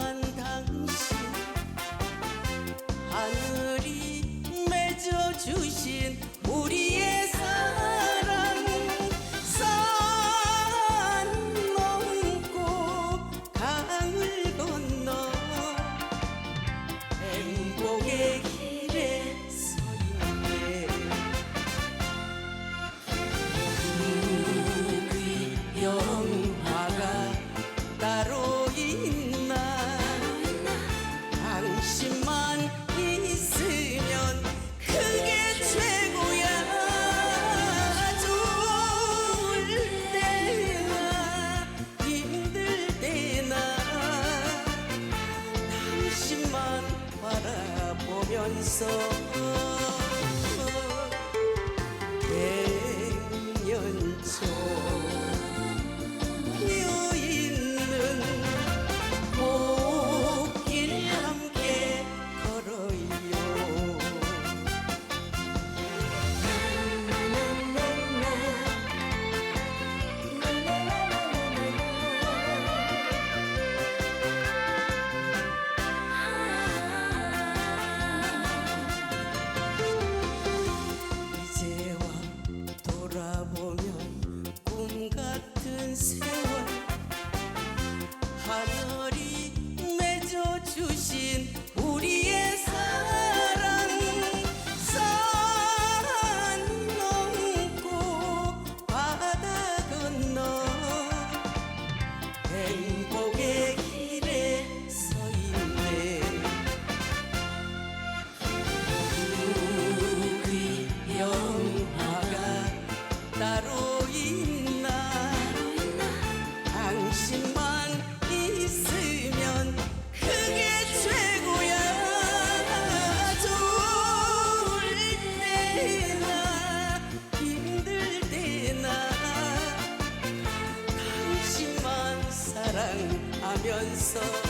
사랑한 당신 하늘이 맺어주신 yaysa 하늘이 맺어주신 우리의 사랑. 산 넘고 바다 건너. 행복의 길에 서 있네. 우리 영화가 따로 있나 하면서